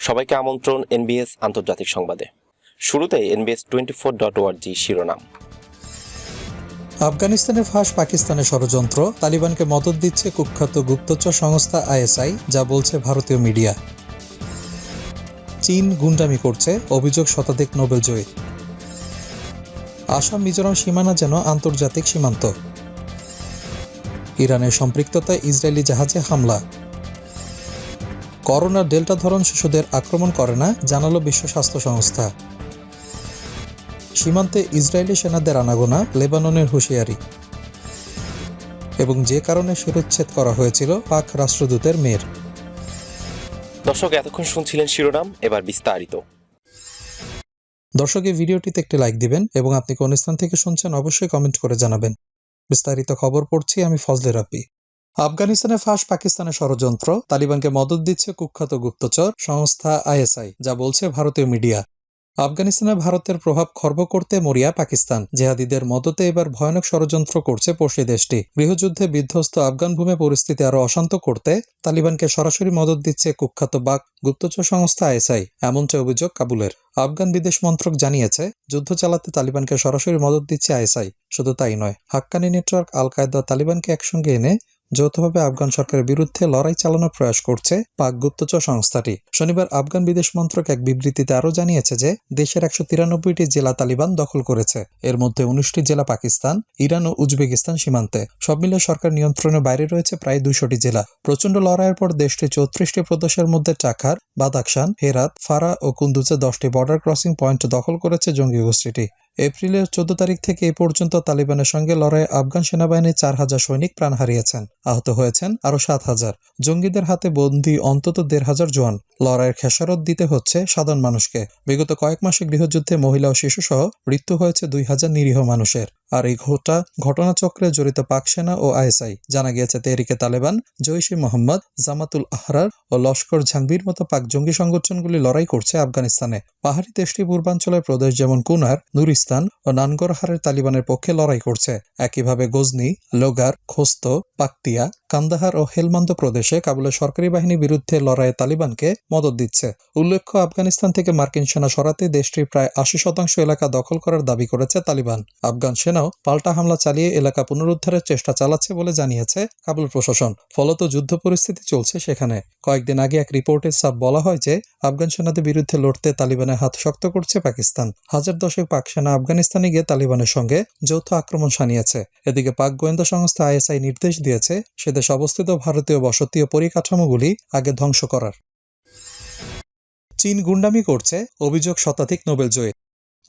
সবাইকে আমন্ত্রণ এনবিএস আন্তর্জাতিক সংবাদে। শুরুতে এনবিএস টোয়েন্টি ফোর ডট ওয়ার্জি শিরোনাম। আফগানিস্তানে ফাঁস পাকিস্তানের ষড়যন্ত্র, তালিবানকে মদত দিচ্ছে কুখ্যাত গুপ্তচর সংস্থা আইএসআই, যা বলছে ভারতীয় মিডিয়া। চীন গুন্ডামি করছে, অভিযোগ শতাধিক নোবেল জয়ী। আসাম মিজোরাম সীমানা যেন আন্তর্জাতিক সীমান্ত। ইরানের সম্পৃক্ততায় ইসরায়েলি জাহাজে হামলা। করোনার ডেল্টা ধরন শিশুদের আক্রমণ করে না জানালো বিশ্ব স্বাস্থ্য সংস্থা। সীমান্তে ইসরায়েলি সেনাদের আনাগোনা লেবাননের হুঁশিয়ারি। এবং যে কারণে শিরোচ্ছেদ করা হয়েছিল পাক রাষ্ট্রদূতের মেয়ের। দর্শক এতক্ষণ শুনছিলেন শিরোনাম এবার বিস্তারিত। দর্শক এই ভিডিওটিতে একটি লাইক দিবেন এবং আপনি কোন স্থান থেকে শুনছেন অবশ্যই কমেন্ট করে জানাবেন। বিস্তারিত খবর পড়ছি আমি ফজলে রাব্বি। আফগানিস্তানে ফাঁস পাকিস্তানের ষড়যন্ত্র। তালিবানকে মদত দিচ্ছে কুখ্যাত গুপ্তচর সংস্থা আইএসআই, যা বলছে ভারতীয় মিডিয়া। আফগানিস্তানে ভারতের প্রভাব খর্ব করতে মরিয়া পাকিস্তান। জেহাদিদের মদতে এবার ভয়ানক ষড়যন্ত্র করছে পড়শি দেশটি। গৃহযুদ্ধে বিধ্বস্ত আফগান ভূমে পরিস্থিতি আরও অশান্ত করতে তালিবানকে সরাসরি মদত দিচ্ছে কুখ্যাত বাক গুপ্তচর সংস্থা আইএসআই, এমনটা অভিযোগ কাবুলের। আফগান বিদেশ মন্ত্রক জানিয়েছে, যুদ্ধ চালাতে তালিবানকে সরাসরি মদত দিচ্ছে আইএসআই। শুধু তাই নয়, হাক্কানি নেটওয়ার্ক আল কায়দা তালিবানকে একসঙ্গে এনে যৌথভাবে আফগান সরকারের বিরুদ্ধে লড়াই চালানোর প্রয়াস করছে পাক গুপ্তচর সংস্থাটি। শনিবার আফগান বিদেশ মন্ত্রক এক বিবৃতিতে আরও জানিয়েছে যে, দেশের একশো তিরানব্বইটি জেলা তালিবান দখল করেছে। এর মধ্যে উনিশটি জেলা পাকিস্তান, ইরান ও উজবেকিস্তান সীমান্তে। সব মিলে সরকার নিয়ন্ত্রণের বাইরে রয়েছে প্রায় দুশোটি জেলা। প্রচণ্ড লড়াইয়ের পর দেশটি চৌত্রিশটি প্রদেশের মধ্যে চাকার বাদাকশান হেরাত, ফারা ও কুন্দুজে দশটি বর্ডার ক্রসিং পয়েন্ট দখল করেছে জঙ্গি গোষ্ঠীটি। এপ্রিলের চোদ্দ তারিখ থেকে এ পর্যন্ত তালিবানের সঙ্গে লড়াই আফগান সেনাবাহিনীর চার হাজার সৈনিক প্রাণ হারিয়েছেন। আহত হয়েছেন আরও সাত হাজার। জঙ্গিদের হাতে বন্দী অন্তত দেড় হাজার জোয়ান লড়াইয়ের খেসারত দিতে হচ্ছে সাধারণ মানুষকে। বিগত কয়েক মাসে গৃহযুদ্ধে মহিলা ও শিশুসহ মৃত্যু হয়েছে দুই হাজার নিরীহ মানুষের। আর এই ঘটা ঘটনাচক্রে জড়িত পাকসেনা ও আইএসআই। জানা গিয়েছে, তেহরিকে তালেবান, জৈশে মোহাম্মদ, জামাতুল আহরার ও লস্কর ঝাংবির মতো পাক জঙ্গি সংগঠনগুলি লড়াই করছে আফগানিস্তানে। পাহাড়ি দেশটি পূর্বাঞ্চলের প্রদেশ যেমন কুনার, নুরিস্তান ও নানগরহারের তালিবানের পক্ষে লড়াই করছে। একইভাবে গজনি, লোগার, খোস্ত, পাকতিয়া কান্দাহার ও হেলমান্দ প্রদেশে কাবুলের সরকারি বাহিনীর বিরুদ্ধে লড়াইয়ে তালিবানকে মদত দিচ্ছে। উল্লেখ্য, আফগানিস্তান থেকে মার্কিন সেনা সরাতে দেশটির প্রায় আশি শতাংশ এলাকা দখল করার দাবি করেছে তালিবান। আফগান সেনাও পাল্টা হামলা চালিয়ে এলাকা পুনরুদ্ধারের চেষ্টা চালাচ্ছে বলে জানিয়েছে কাবুল প্রশাসন। ফলত যুদ্ধ পরিস্থিতি চলছে সেখানে। কয়েকদিন আগে এক রিপোর্টে সাব বলা হয় যে, আফগান সেনাদের বিরুদ্ধে লড়তে তালিবানের হাত শক্ত করছে পাকিস্তান। হাজার দশেক পাক সেনা আফগানিস্তানে গিয়ে তালিবানের সঙ্গে যৌথ আক্রমণ সানিয়েছে এদিকে পাক গোয়েন্দা সংস্থা আইএসআই নির্দেশ দিয়েছে সেদেশ অবস্থিত ভারতীয় বসতি ও পরিকাঠামোগুলি আগে ধ্বংস করার। চীন গুন্ডামি করছে, অভিযোগ শতাধিক নোবেল জয়ী।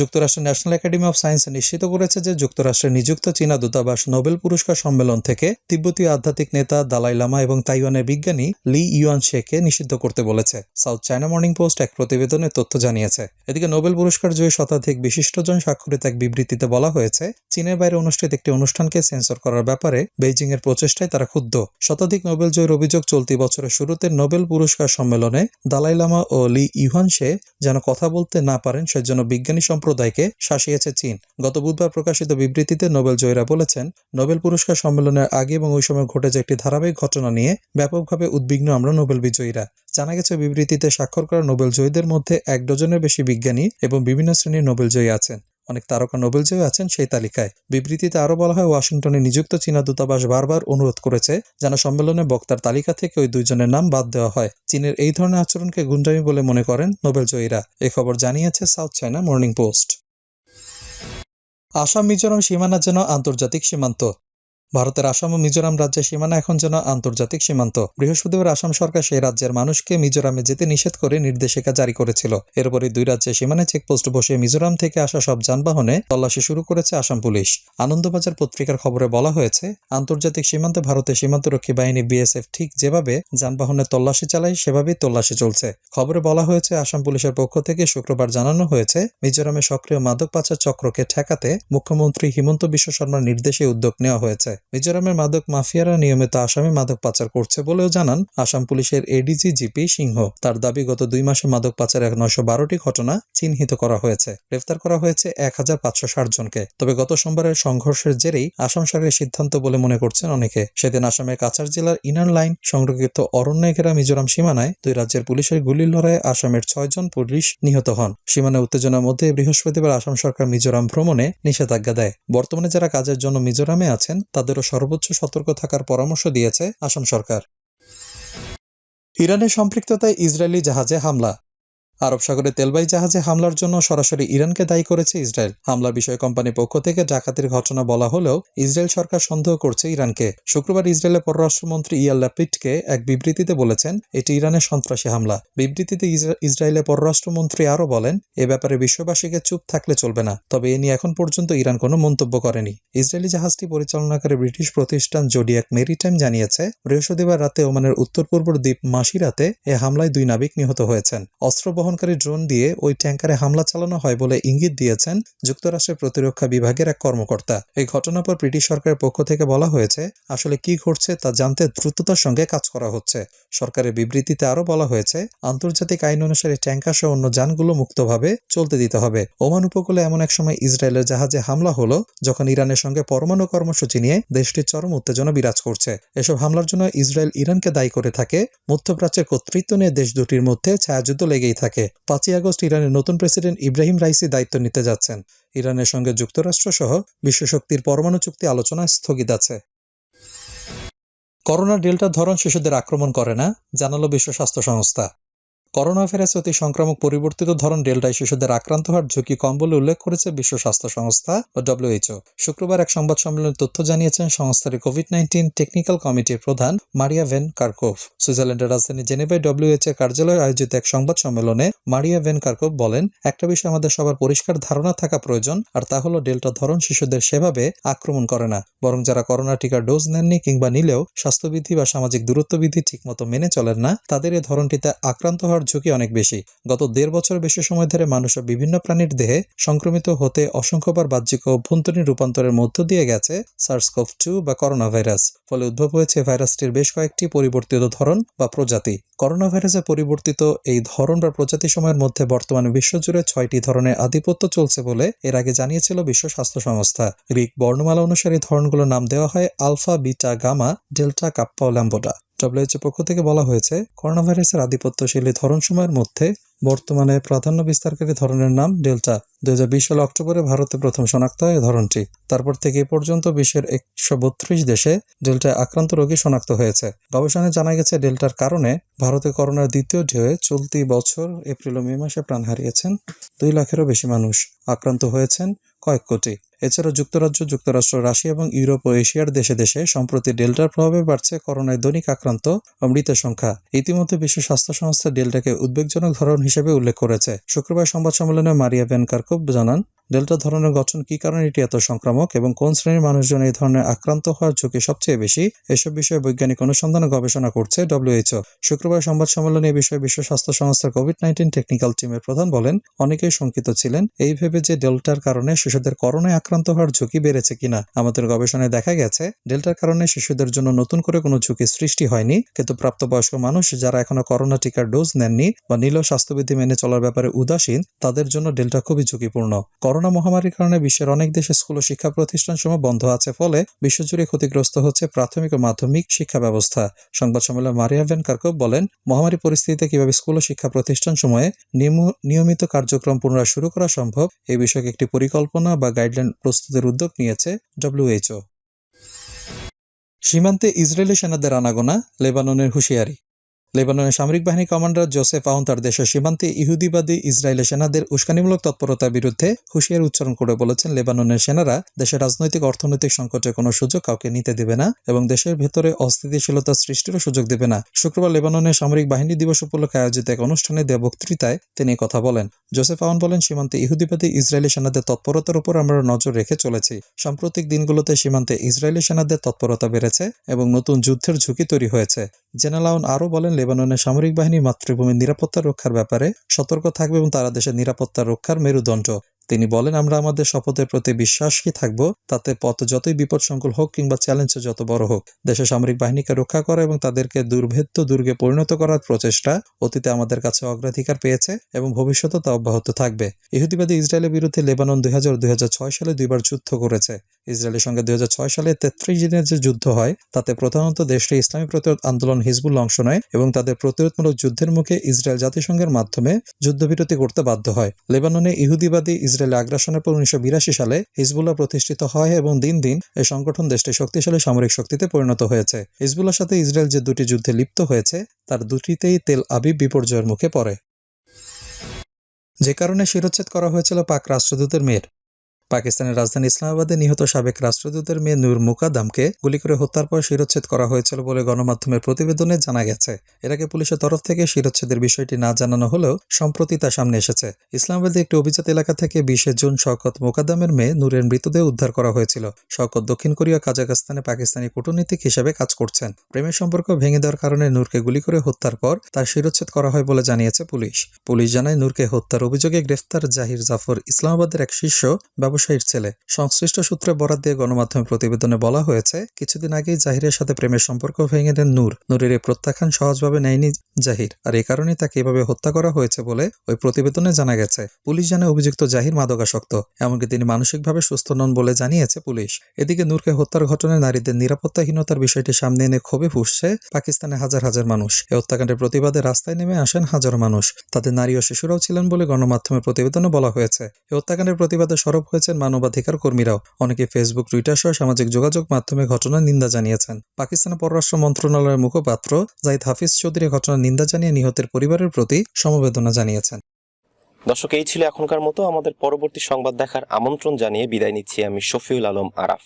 যুক্তরাষ্ট্রের ন্যাশনাল একাডেমি অফ সায়েন্স নিশ্চিত করেছে যে যুক্তরাষ্ট্রের নিযুক্ত চীনা দূতাবাস নোবেল পুরস্কার সম্মেলন থেকে তিব্বতীয় আধ্যাত্মিক নেতা দালাই লামা এবং তাইওয়ানের বিজ্ঞানী লি ইউয়ান শেকে নিষিদ্ধ করতে বলেছে। সাউথ চায়না মর্নিং পোস্ট এক প্রতিবেদনে তথ্য জানিয়েছে। এদিকে নোবেল পুরস্কার জয়ী শতাধিক বিশিষ্টজন স্বাক্ষরিত এক বিবৃতিতে বলা হয়েছে, চীনের বাইরে অনুষ্ঠিত একটি অনুষ্ঠানকে সেন্সর করার ব্যাপারে বেইজিং এর প্রচেষ্টায় তারা ক্ষুব্ধ। শতাধিক নোবেল জয়ীর অভিযোগ চলতি বছরের শুরুতে নোবেল পুরস্কার সম্মেলনে দালাই লামা ও লি ইউহান শে যেন কথা বলতে না পারেন, সেজন্য বিজ্ঞানী সম্প্রদায়কে শাসিয়েছে চীন। গত বুধবার প্রকাশিত বিবৃতিতে নোবেল জয়ীরা বলেছেন, নোবেল পুরস্কার সম্মেলনের আগে এবং ওই সময় ঘটে যে একটি ধারাবাহিক ঘটনা নিয়ে ব্যাপকভাবে উদ্বিগ্ন আমরা নোবেল বিজয়ীরা। জানা গেছে, বিবৃতিতে স্বাক্ষর করা নোবেল জয়ীদের মধ্যে এক ডজনের বেশি বিজ্ঞানী এবং বিভিন্ন শ্রেণির নোবেল জয়ী আছেন। অনেক তারকা নোবেল জয়ী আছেন সেই তালিকায়। বিবৃতিতে আরও বলা হয়, ওয়াশিংটনে নিযুক্ত চীনা দূতাবাস বারবার অনুরোধ করেছে যেন সম্মেলনে বক্তার তালিকা থেকে ওই দুইজনের নাম বাদ দেওয়া হয়। চীনের এই ধরনের আচরণকে গুঞ্জামি বলে মনে করেন নোবেল জয়ীরা। এ খবর জানিয়েছে South China Morning Post. Assam, Mizoram সীমানার জন্য আন্তর্জাতিক সীমান্ত। ভারতের আসাম ও মিজোরাম রাজ্যের সীমানা এখন যেন আন্তর্জাতিক সীমান্ত। বৃহস্পতিবার আসাম সরকার সেই রাজ্যের মানুষকে মিজোরামে যেতে নিষেধ করে নির্দেশিকা জারি করেছিল। এরপরে দুই রাজ্যের সীমানায় চেকপোস্ট বসে মিজোরাম থেকে আসা সব যানবাহনে তল্লাশি শুরু করেছে আসাম পুলিশ। আনন্দবাজার পত্রিকার খবরে বলা হয়েছে, আন্তর্জাতিক সীমান্তে ভারতের সীমান্তরক্ষী বাহিনী বিএসএফ ঠিক যেভাবে যানবাহনের তল্লাশি চালায়, সেভাবেই তল্লাশি চলছে। খবরে বলা হয়েছে, আসাম পুলিশের পক্ষ থেকে শুক্রবার জানানো হয়েছে, মিজোরামে সক্রিয় মাদক পাচার চক্রকে ঠেকাতে মুখ্যমন্ত্রী হিমন্ত বিশ্ব শর্মার নির্দেশে উদ্যোগ নেওয়া হয়েছে। মিজোরামের মাদক মাফিয়ারা নিয়মিত আসামি মাদক পাচার করছে বলেও জানান আসাম পুলিশের এডিজি জিপি সিংহ। তার দাবি, গত দুই মাসে মাদক পাচারের নয়শো বারোটি ঘটনা চিহ্নিত করা হয়েছে। গ্রেফতার করা হয়েছে এক হাজার পাঁচশো ষাট জনকে। তবে গত সোমবারের সংঘর্ষের জেরেই আসাম সরকারের সিদ্ধান্ত বলে মনে করছেন অনেকে। সেদিন আসামের কাছাড় জেলার ইনার লাইন সংরক্ষিত অরণ্যে ঘেরা মিজোরাম সীমানায় দুই রাজ্যের পুলিশের গুলির লড়াইয়ে আসামের ছয়জন পুলিশ নিহত হন। সীমানা উত্তেজনার মধ্যে বৃহস্পতিবার আসাম সরকার মিজোরাম ভ্রমণে নিষেধাজ্ঞা দেয়। বর্তমানে যারা কাজের জন্য মিজোরামে আছেন তাদেরও সর্বোচ্চ সতর্ক থাকার পরামর্শ দিয়েছে আসাম সরকার। ইরানের সম্পৃক্ততায় ইসরায়েলি জাহাজে হামলা। আরব সাগরে তেলবাহী জাহাজে হামলার জন্য সরাসরি ইরানকে দায়ী করেছে ইসরায়েল। হামলার বিষয়ে কোম্পানির পক্ষ থেকে ডাকাতির ঘটনা বলা হলেও ইসরায়েল সরকার সন্দেহ করছে ইরানকে। শুক্রবার ইসরায়েলের পররাষ্ট্রমন্ত্রী ইয়াল লাপিডকে এক বিবৃতিতে বলেছেন, এটি ইরানের সন্ত্রাসী হামলা। বিবৃতিতে ইসরায়েলের পররাষ্ট্রমন্ত্রী আরও বলেন, এ ব্যাপারে বিশ্ববাসীকে চুপ থাকলে চলবে না, তবে এ নিয়ে এখন পর্যন্ত ইরান কোনো মন্তব্য করেনি। ইসরায়েলি জাহাজটি পরিচালনাকারী ব্রিটিশ প্রতিষ্ঠান জোডিয়াক মেরিটাইম জানিয়েছে, বৃহস্পতিবার রাতে ওমানের উত্তর পূর্ব দ্বীপ মাসিরাতে এ হামলায় দুই নাবিক নিহত হয়েছেন। অস্ত্র বহনকারী ড্রোন দিয়ে ওই ট্যাঙ্কারে হামলা চালানো হয় বলে ইঙ্গিত দিয়েছেন যুক্তরাষ্ট্রের প্রতিরক্ষা বিভাগের এক কর্মকর্তা। এই ঘটনার পর ব্রিটিশ সরকারের পক্ষ থেকে বলা হয়েছে, আসলে কি ঘটছে তা জানতে দ্রুততার সঙ্গে কাজ করা হচ্ছে। সরকারের বিবৃতিতে আরও বলা হয়েছে, আন্তর্জাতিক আইন অনুসারে ট্যাঙ্কার সহ অন্য যানগুলো মুক্তভাবে চলতে দিতে হবে। ওমান উপকূলে এমন এক সময় ইসরায়েলের জাহাজে হামলা হলো, যখন ইরানের সঙ্গে পরমাণু কর্মসূচি নিয়ে দেশটির চরম উত্তেজনা বিরাজ করছে। এসব হামলার জন্য ইসরায়েল ইরানকে দায়ী করে থাকে, মধ্যপ্রাচ্যের কর্তৃত্ব নিয়ে দেশ দুটির মধ্যে ছায়াযুদ্ধ লেগেই থাকে। পাঁচই আগস্ট ইরানের নতুন প্রেসিডেন্ট ইব্রাহিম রাইসি দায়িত্ব নিতে যাচ্ছেন। ইরানের সঙ্গে যুক্তরাষ্ট্র সহ বিশ্বশক্তির পরমাণু চুক্তি আলোচনা স্থগিত আছে। করোনা ডেল্টা ধরন শিশুদের আক্রমণ করে না, জানালো বিশ্ব স্বাস্থ্য সংস্থা। করোনা ভাইরাস অতি সংক্রামক পরিবর্তিত ধরন ডেল্টায় শিশুদের আক্রান্ত হওয়ার ঝুঁকি কম বলে উল্লেখ করেছে বিশ্ব স্বাস্থ্য সংস্থা বা ডব্লিউএইচও শুক্রবার এক সংবাদ সম্মেলনে তথ্য জানিয়েছেন সংস্থার কোভিড নাইন্টিন টেকনিক্যাল কমিটির প্রধান মারিয়া ভেন কার্কোভ। সুইজারল্যান্ডের রাজধানী জেনেভায় ডব্লিউএইচএর কার্যালয়ে আয়োজিত এক সংবাদ সম্মেলনে মারিয়া ভেন কার্কোভ বলেন, একটা বিষয় আমাদের সবার পরিষ্কার ধারণা থাকা প্রয়োজন, আর তা হলো ডেল্টা ধরন শিশুদের সেভাবে আক্রমণ করে না। বরং যারা করোনা টিকার ডোজ নেননি কিংবা নিলেও স্বাস্থ্যবিধি বা সামাজিক দূরত্ববিধি ঠিকমতো মেনে চলেন না, তাদের এই ধরনটিতে আক্রান্ত হওয়ার ঝুঁকি অনেক বেশি। গত দেড় বছর বেশি সময় ধরে মানুষের বিভিন্ন প্রাণীর দেহে সংক্রমিত হতে অসংখ্যবার বাহ্যিক অভ্যন্তরীণ রূপান্তরের মধ্য দিয়ে গেছে সার্সকোভ টু বা করোনা ভাইরাস ফলে উদ্ভব হয়েছে ভাইরাসটির বেশ কয়েকটি পরিবর্তিত ধরন বা প্রজাতি। করোনা ভাইরাসে পরিবর্তিত এই ধরন বা প্রজাতি সময়ের মধ্যে বর্তমানে বিশ্বজুড়ে ছয়টি ধরনের আধিপত্য চলছে বলে এর আগে জানিয়েছিল বিশ্ব স্বাস্থ্য সংস্থা। গ্রিক বর্ণমালা অনুসারে ধরনগুলোর নাম দেওয়া হয় alpha, beta, gamma, delta, kappa O WHO পক্ষ থেকে বলা হয়েছে করোনা ভাইরাসের আধিপত্যশীলী ধরন সময়ের মধ্যে বর্তমানে প্রাধান্য বিস্তারকারী ধরনের নাম ডেল্টা। দুই সালে অক্টোবরে ভারতে প্রথম শনাক্ত হয় ধরনটি। তারপর থেকে এ পর্যন্ত বিশ্বের একশো বত্রিশ দেশে ডেল্টায় আক্রান্ত রোগী শনাক্ত হয়েছে। গবেষণায় জানা গেছে, ডেল্টার কারণে ভারতে করোনার দ্বিতীয় ঢেউয়ে চলতি বছর এপ্রিল ও মে মাসে প্রাণ হারিয়েছেন দুই লাখেরও বেশি মানুষ। আক্রান্ত হয়েছেন কয়েক কোটি। এছাড়া যুক্তরাজ্য, যুক্তরাষ্ট্র, রাশিয়া এবং ইউরোপ ও এশিয়ার দেশে দেশে সম্প্রতি ডেল্টার প্রভাবে বাড়ছে করোনায় দৈনিক আক্রান্ত মৃতের সংখ্যা। ইতিমধ্যে বিশ্ব স্বাস্থ্য সংস্থা ডেল্টাকে উদ্বেগজনক ধরন হিসেবে উল্লেখ করেছে। শুক্রবার সংবাদ সম্মেলনে মারিয়া ভ্যান কার্কোভ জানান, ডেল্টা ধরনের গঠন কি কারণে? এটি এত সংক্রামক এবং কোন শ্রেণির মানুষজন এই ধরনের আক্রান্ত হওয়ার ঝুঁকি সবচেয়ে বেশি? এসব বিষয়ে বৈজ্ঞানিক অনুসন্ধান গবেষণা করছে ডব্লিউএইচও। শুক্রবার সংবাদ সম্মেলনে এই বিষয়ে বিশ্ব স্বাস্থ্য সংস্থার কোভিড নাইন্টিন টেকনিক্যাল টিমের প্রধান বলেন, অনেকেই শঙ্কিত ছিলেন। এই ভেবে যে ডেল্টার কারণে শিশুদের করোনায় আক্রান্ত হওয়ার ঝুঁকি বেড়েছে কিনা আমাদের গবেষণায় দেখা গেছে, ডেল্টার কারণে শিশুদের জন্য নতুন করে কোনো ঝুঁকি সৃষ্টি হয়নি, কিন্তু প্রাপ্তবয়স্ক মানুষ যারা এখনও করোনা টিকার ডোজ নেননি বা নিলেও স্বাস্থ্যবিধি মেনে চলার ব্যাপারে উদাসীন, তাদের জন্য ডেল্টা খুবই ঝুঁকিপূর্ণ। করোনা মহামারীর কারণে বিশ্বের অনেক দেশে স্কুল ও শিক্ষা প্রতিষ্ঠান সমূহ বন্ধ আছে ফলে বিশ্বজুড়ে ক্ষতিগ্রস্ত হচ্ছে প্রাথমিক ও মাধ্যমিক শিক্ষা ব্যবস্থা। সংবাদ সম্মেলনে মারিয়া ভেন কার্কভ বলেন, মহামারী পরিস্থিতিতে কীভাবে স্কুল ও শিক্ষা প্রতিষ্ঠান সময়ে নিয়মিত কার্যক্রম পুনরায় শুরু করা সম্ভব এই বিষয়ে একটি পরিকল্পনা বা গাইডলাইন প্রস্তুতের উদ্যোগ নিয়েছে ডব্লিউএইচও সীমান্তে ইসরায়েলি সেনাদের আনাগোনা লেবাননের হুঁশিয়ারি। লেবাননের সামরিক বাহিনী কমান্ডার জোসেফ আউন তার দেশের সীমান্তে ইহুদিবাদী ইসরায়েলি সেনাদের উস্কানিমূলক তৎপরতার বিরুদ্ধে হুঁশিয়ারি উচ্চারণ করে বলেছেন লেবাননের সেনারা দেশের রাজনৈতিক অর্থনৈতিক সংকটের কোনো সুযোগ কাউকে নিতে দেবে না এবং দেশের ভেতরে অস্থিতিশীলতা সৃষ্টিরও সুযোগ দেবে না। শুক্রবার লেবাননের সামরিক বাহিনী দিবস উপলক্ষে আয়োজিত এক অনুষ্ঠানে দেয়া বক্তৃতায় তিনি কথা বলেন। জোসেফ আউন বলেন, সীমান্তে ইহুদিবাদী ইসরায়েলি সেনাদের তৎপরতার উপর আমরা নজর রেখে চলেছি। সাম্প্রতিক দিনগুলোতে সীমান্তে ইসরায়েলি সেনাদের তৎপরতা বেড়েছে এবং নতুন যুদ্ধের ঝুঁকি তৈরি হয়েছে। জেনারেল আউন আরও বলেন লেবাননের সামরিক বাহিনী মাতৃভূমির নিরাপত্তা রক্ষার ব্যাপারে সতর্ক থাকবে এবং তারা দেশের নিরাপত্তা রক্ষার মেরুদণ্ড। তিনি বলেন, আমরা আমাদের শপথের প্রতি বিশ্বাসী থাকব, তাতে পথ যতই বিপদসংকুল হোক কিংবা চ্যালেঞ্জ যত বড় হোক, দেশের সামরিক বাহিনীকে রক্ষা করা এবং তাদেরকে দুর্ভেদ্য দুর্গে পরিণত করার প্রচেষ্টা অতীতে আমাদের কাছে অগ্রাধিকার পেয়েছে এবং ভবিষ্যতে তা অব্যাহত থাকবে। ইহুদিবাদী ইসরায়েলের বিরুদ্ধে লেবানন দুই হাজার সালে দুইবার যুদ্ধ করেছে। ইসরায়েলের সঙ্গে দুই সালে তেত্রিশ দিনের যে যুদ্ধ হয়, তাতে প্রধানত দেশটি ইসলামী প্রতিরোধ আন্দোলন হিজবুল অংশ নেয় এবং তাদের প্রতিরোধমূলক যুদ্ধের মুখে ইসরায়েল জাতিসংঘের মাধ্যমে যুদ্ধবিরতি করতে বাধ্য হয়। লেবাননে ইহুদিবাদী ইসরায়েল আগ্রাসনের পর উনিশশো বিরাশি সালে হিজবুল্লাহ প্রতিষ্ঠিত হয় এবং দিন দিন এই সংগঠন দেশটি শক্তিশালী সামরিক শক্তিতে পরিণত হয়েছে। হিজবুল্লাহর সাথে ইসরায়েল যে দুটি যুদ্ধে লিপ্ত হয়েছে, তার দুটিতেই তেল আবিব বিপর্যয়ের মুখে পড়ে। যে কারণে শিরোচ্ছেদ করা হয়েছিল পাক রাষ্ট্রদূতের মেয়ের। পাকিস্তানের রাজধানী ইসলামাবাদে নিহত সাবেক রাষ্ট্রদূতের মেয়ে নূর মুকাদ্দামকে গুলি করে হত্যার পর শিরোচ্ছেদ করা হয়েছিল বলে গণমাধ্যমের প্রতিবেদনে জানা গেছে। এর আগে পুলিশের তরফ থেকে শিরোচ্ছেদের বিষয়টি না জানানো হলেও সম্প্রতি তা সামনে এসেছে। ইসলামাবাদে একটি অভিজাত এলাকা থেকে বিশে জুন শওকত মোকাদ্দামের মেয়ে নূরের মৃতদেহ উদ্ধার করা হয়েছিল। শওকত দক্ষিণ কোরিয়া কাজাকস্তানে পাকিস্তানি কূটনীতিক হিসেবে কাজ করছেন। প্রেমের সম্পর্ক ভেঙে দেওয়ার কারণে নূরকে গুলি করে হত্যার পর তার শিরোচ্ছেদ করা হয় বলে জানিয়েছে পুলিশ। পুলিশ জানায়, নূরকে হত্যার অভিযোগে গ্রেফতার জাহির জাফর ইসলামাবাদের এক শীর্ষ ব্যবসায়ীর ছেলে। সংশ্লিষ্ট সূত্রে বরাদ দিয়ে গণমাধ্যমে প্রতিবেদনে বলা হয়েছে, কিছুদিন আগেই জাহিরের সাথে প্রেমের সম্পর্ক ভেঙে দেন নূর। নূরের এই প্রত্যাখ্যান সহজভাবে নেয়নি জাহির, আর এই কারণেই তাকে এভাবে হত্যা করা হয়েছে বলে ওই প্রতিবেদনে জানা গেছে। পুলিশ জানায় অভিযুক্ত জাহির মাদকাসক্ত, এমনকি তিনি মানসিকভাবে সুস্থ নন বলে জানিয়েছে পুলিশ। এদিকে নূরকে হত্যার ঘটনায় নারীদের নিরাপত্তাহীনতার বিষয়টি সামনে এনে ক্ষোভে ফুসছে পাকিস্তানে হাজার হাজার মানুষ। এই হত্যাকাণ্ডের প্রতিবাদে রাস্তায় নেমে আসেন হাজারো মানুষ। তাদের নারী ও শিশুরাও ছিলেন বলে গণমাধ্যমের প্রতিবেদনে বলা হয়েছে। এই হত্যাকাণ্ডের প্রতিবাদে সরব হয়েছেন মানবাধিকার কর্মীরাও। অনেকে ফেসবুক টুইটার সহ সামাজিক যোগাযোগ মাধ্যমে ঘটনার নিন্দা জানিয়েছেন। পাকিস্তানের পররাষ্ট্র মন্ত্রণালয়ের মুখপাত্র জাইদ হাফিজ চৌধুরী ঘটনার নিন্দা জানিয়ে নিহতের পরিবারের প্রতি সমবেদনা জানিয়েছেন। দর্শক, এই ছিল এখনকার মতো। আমাদের পরবর্তী সংবাদ দেখার আমন্ত্রণ জানিয়ে বিদায় নিচ্ছি আমি শফিউল আলম আরাফ।